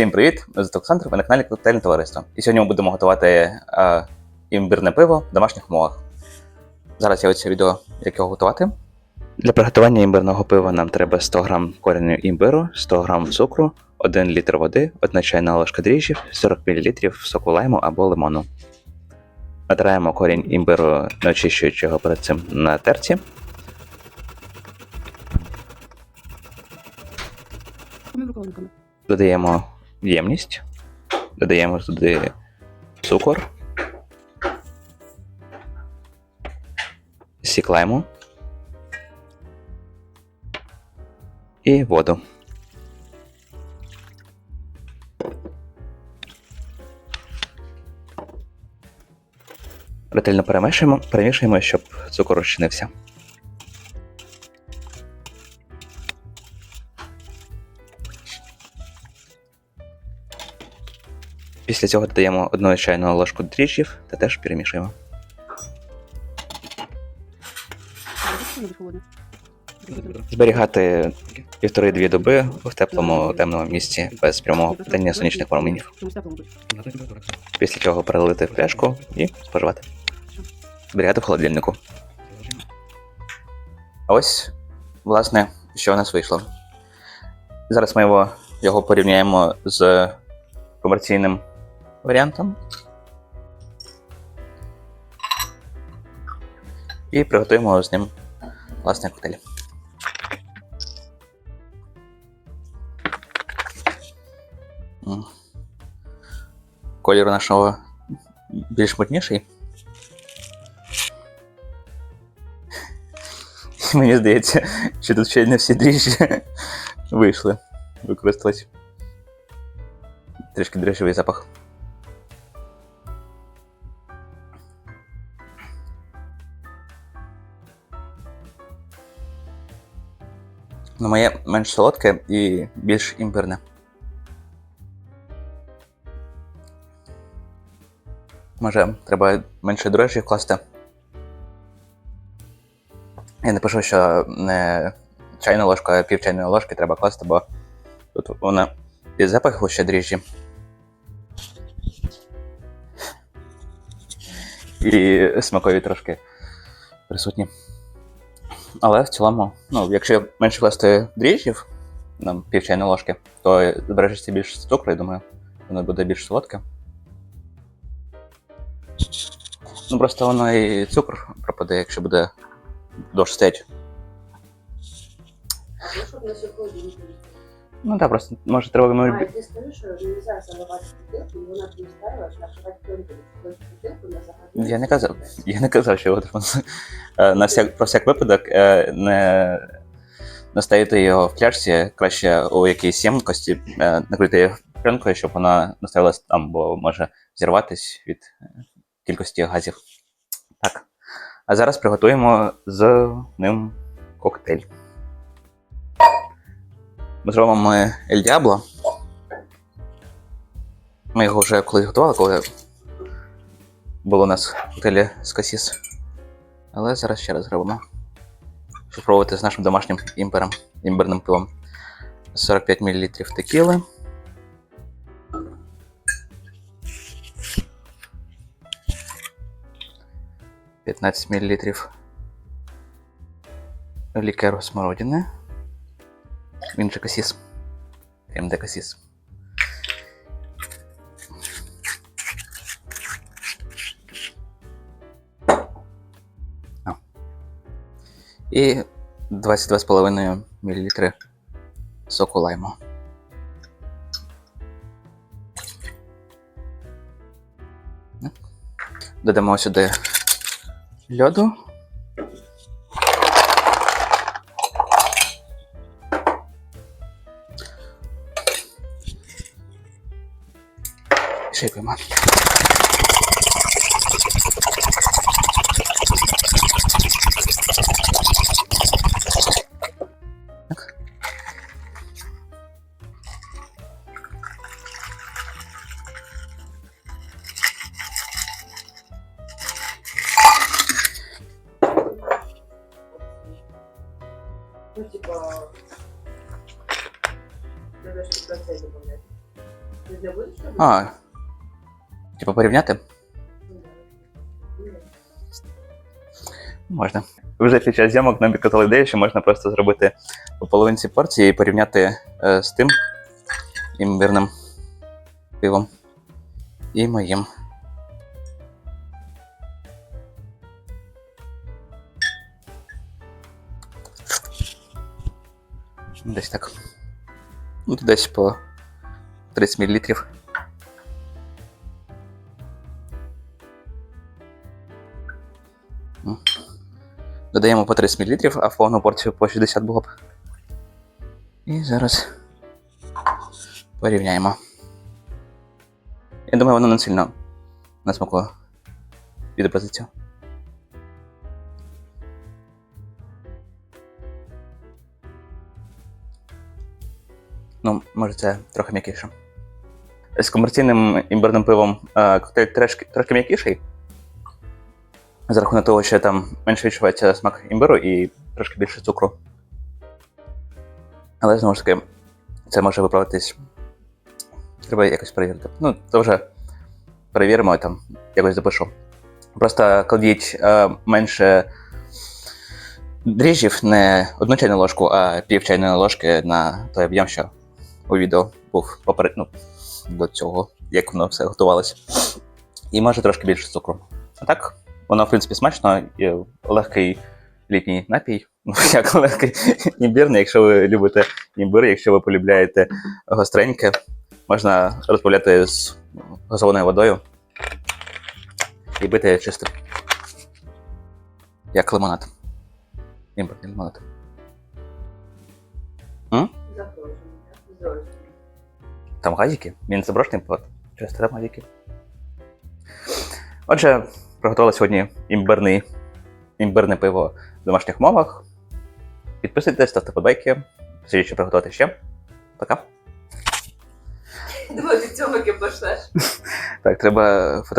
Всім привіт! Мене звати Олександр, ви на каналі Коктейльне товариство. І сьогодні ми будемо готувати е, імбирне пиво в домашніх умовах. Зараз я оце відео, як його готувати. Для приготування імбирного пива нам треба 100 г коріння імбиру, 100 г цукру, 1 літр води, 1 чайна ложка дріжджів, 40 мл соку лайму або лимону. Натираємо корінь імбиру, не очищуючи його перед цим на терці. Додаємо ємність, додаємо туди цукор, сік і воду. Ретельно перемішуємо, перемішуємо, щоб цукор розчинився. Після цього додаємо одну чайну ложку дріжджів та теж перемішуємо. Зберігати півтори-дві доби в теплому темному місці без прямого падіння сонячних променів. Після чого перелити в пляшку і споживати. Зберігати в холодильнику. А ось, власне, що у нас вийшло. Зараз ми його, його порівняємо з комерційним варіантом. І приготуємо з ним власне коктейль. М. Колір у нашого більш мутніший. Мені здається, що тут ще не всі дріжджі вийшли використати. Трішки дріжджовий запах. Ну, моє менш солодке і більш імбирне. Може, треба менше дрожжі вкласти. Я напишу, що не чайна ложка, а пів чайної ложки треба класти, бо тут вона і запах ще дріжджі. І смакові трошки присутні. Але в цілому, ну, якщо менше класти дріжджів, нам пів ложки, то збережеться більше цукру, я думаю, воно буде більш солодке. Ну просто воно і цукор пропаде, якщо буде дощ стоять. Ну, так, просто може треба А, ти скажи, що нельзя заливати бутилку, і вона тобі ставила, накривати пленку, бутилку на. Я не казав. Я не казав, що його Е, на всяк, про всяк випадок е, не, не ставити його в пляшці, краще у якійсь ємкості е, накрити її пленкою, щоб вона не ставилась там, бо може зірватись від е, кількості газів. Так. А зараз приготуємо з ним коктейль. Ми зробимо Ель Діабло. Ми його вже колись готували, коли було у нас коктейлі з касіс. Але зараз ще раз зробимо. Щоб пробувати з нашим домашнім імпером, імбирним пивом. 45 мл текіли. П'ятнадцять мл лікеру смородини. Він же касіс. МД касіс. І 22,5 мл соку лайму. Додамо сюди льоду. Шикуємо. Ну, типа, надо что-то добавлять. не будеш робити? А. Типу порівняти? Можна. Вже під час зйомок нам підказали ідею, що можна просто зробити по половинці порції і порівняти е, з тим імбирним пивом і моїм. Десь так. Ну, десь по 30 мл. Додаємо по 30 мл, а в повну порцію по 60 було б. І зараз порівняємо. Я думаю, воно не сильно на смаку відобразиться. Ну, може, це трохи м'якіше. З комерційним імбирним пивом е, коктейль трошки, трошки м'якіший. За рахунок того, що там менше відчувається смак імбиру і трошки більше цукру. Але знову ж таки, це може виправитись. Треба якось перевірити. Ну, то вже перевіримо там, якось запишу. Просто кладіть е, менше дріжджів, не одну чайну ложку, а пів чайної ложки на той об'єм, що у відео був поперед... ну, до цього, як воно все готувалося. І може трошки більше цукру. А так, воно, в принципі, смачно, і легкий літній напій. Ну, як легкий імбірний, якщо ви любите імбир, якщо ви полюбляєте гостреньке, можна розбавляти з газованою водою і бити чистим. Як лимонад. Імбирний лимонад. Запрошую. Там газики, він заброшений под через там газики. Отже, приготували сьогодні імбирний, імбирне пиво в домашніх умовах. Підписуйтесь, ставте подбайки. Сьогодні що приготувати ще. Пока. Думаю, ти цьому пошлеш. Так, треба фото